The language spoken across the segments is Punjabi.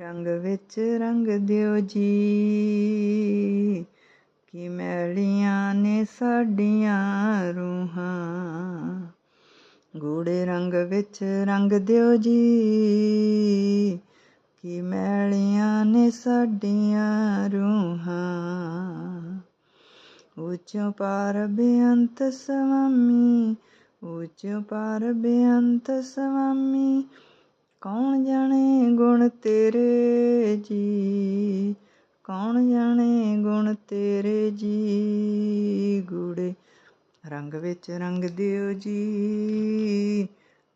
ਰੰਗ ਵਿੱਚ ਰੰਗ ਦਿਓ ਜੀ। ਕਿ ਮੈਲੀਆਂ ਨੇ ਸਾਡੀਆਂ ਰੂਹਾਂ? ਗੂੜੇ ਰੰਗ ਵਿੱਚ ਰੰਗ ਦਿਓ ਜੀ। ਕਿ ਮੈਲੀਆਂ ਨੇ ਸਾਡੀਆਂ ਰੂਹਾਂ? ਉੱਚੋਂ ਪਾਰ ਬੇਅੰਤ ਸਵਾਮੀ, ਉੱਚੋਂ ਪਾਰ ਬੇਅੰਤ ਸਵਾਮੀ ਕੌਣ ਜਾਣੇ ਗੁਣ ਤੇਰੇ ਜੀ? ਕੌਣ ਜਾਣੇ ਗੁਣ ਤੇਰੇ ਜੀ? ਗੂੜੇ ਰੰਗ ਵਿੱਚ ਰੰਗ ਦਿਓ ਜੀ।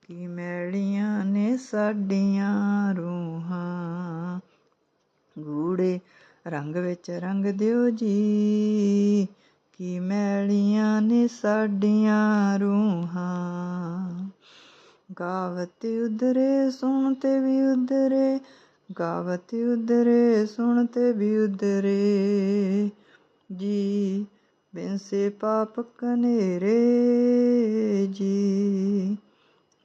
ਕੀ ਮੈਲੀਆਂ ਨੇ ਸਾਡੀਆਂ ਰੂਹਾਂ? ਗੂੜੇ ਰੰਗ ਵਿੱਚ ਰੰਗ ਦਿਓ ਜੀ। ਕੀ ਮੈਲੀਆਂ ਨੇ ਸਾਡੀਆਂ ਰੂਹਾਂ? ਗਾਵਤ ਉਦਰੇ ਸੁਣ ਤੇ ਵੀ ਉਦਰੇ ਗਾਵਤ ਉਦਰੇ ਸੁਣ ਤੇ ਵੀ ਉਦਰੇ ਜੀ ਬਿਨਸੇ ਪਾਪ ਕਨੇਰੇ। ਜੀ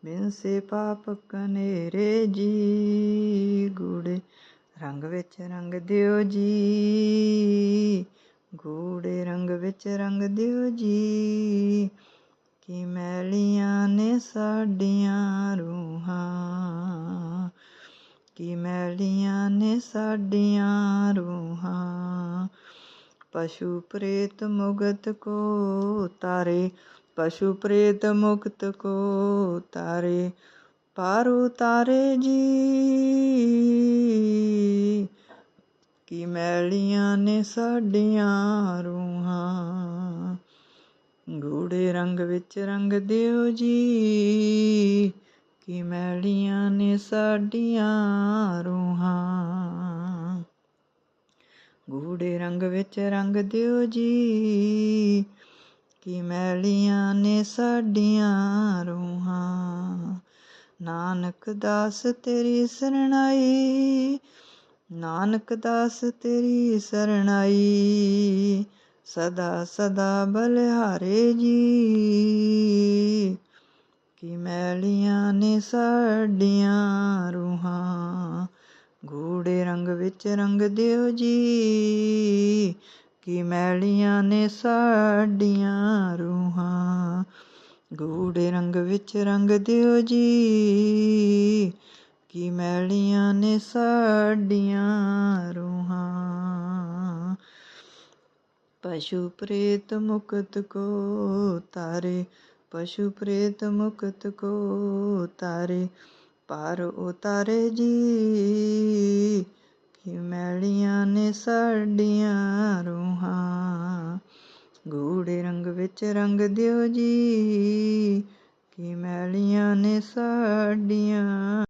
ਬਿਨਸੇ ਪਾਪ ਕਨੇਰੇ। ਜੀ, ਗੂੜੇ ਰੰਗ ਵਿੱਚ ਰੰਗ ਦਿਓ ਜੀ। ਗੂੜੇ ਰੰਗ ਵਿੱਚ ਰੰਗ ਦਿਓ ਜੀ। ਕਿ ਮੈਲੀਆਂ ਸਾਡੀਆਂ ਰੂਹਾਂ, ਕਿ ਮੈਲੀਆਂ ਨੇ ਸਾਡੀਆਂ ਰੂਹਾਂ? ਪਸ਼ੂ ਪ੍ਰੇਤ ਮੁਗਤ ਕੋ ਤਾਰੇ, ਪਸ਼ੂ ਪ੍ਰੇਤ ਮੁਕਤ ਕੋ ਤਾਰੇ, ਪਾਰੂ ਤਾਰੇ ਜੀ। ਕੀ ਮੈਲੀਆਂ ਨੇ ਸਾਡੀਆਂ ਰੂਹਾਂ ਗੂੜੇ ਰੰਗ ਵਿੱਚ ਰੰਗ ਦਿਓ ਜੀ। ਕਿ ਮੈਲੀਆਂ ਨੇ ਸਾਡੀਆਂ ਰੂਹਾਂ? ਗੂੜੇ ਰੰਗ ਵਿੱਚ ਰੰਗ ਦਿਓ ਜੀ। ਕਿ ਮੈਲੀਆਂ ਨੇ ਸਾਡੀਆਂ ਰੂਹਾਂ? ਨਾਨਕ ਦਾਸ ਤੇਰੀ ਸਰਣਾਈ, ਨਾਨਕ ਦਾਸ ਤੇਰੀ ਸਰਣਾਈ। ਸਦਾ ਸਦਾ ਬਲਿਹਾਰੇ ਜੀ। ਕਿ ਮੈਲੀਆਂ ਨੇ ਸਾਡੀਆਂ ਰੂਹਾਂ ਗੂੜੇ ਰੰਗ ਵਿੱਚ ਰੰਗ ਦਿਓ ਜੀ। ਕਿ ਮੈਲੀਆਂ ਨੇ ਸਾਡੀਆਂ ਰੂਹਾਂ ਗੂੜੇ ਰੰਗ ਵਿੱਚ ਰੰਗ ਦਿਓ ਜੀ। ਕਿ ਮੈਲੀਆਂ ਨੇ ਸਾਡੀਆਂ ਰੂਹਾਂ ਪਸ਼ੂ ਪ੍ਰੇਤ ਮੁਕਤ ਕੋ ਤਾਰੇ, ਪਸ਼ੂ ਪ੍ਰੇਤ ਮੁਕਤ ਕੋ ਤਾਰੇ, ਪਰ ਉਤਾਰੇ ਜੀ। ਕਿ ਮੈਲੀਆਂ ਨੇ ਸਾਡੀਆਂ ਰੂਹਾਂ, ਗੂੜੇ ਰੰਗ ਵਿੱਚ ਰੰਗ ਦਿਓ ਜੀ। ਕਿ ਮੈਲੀਆਂ ਨੇ ਸਾਡੀਆਂ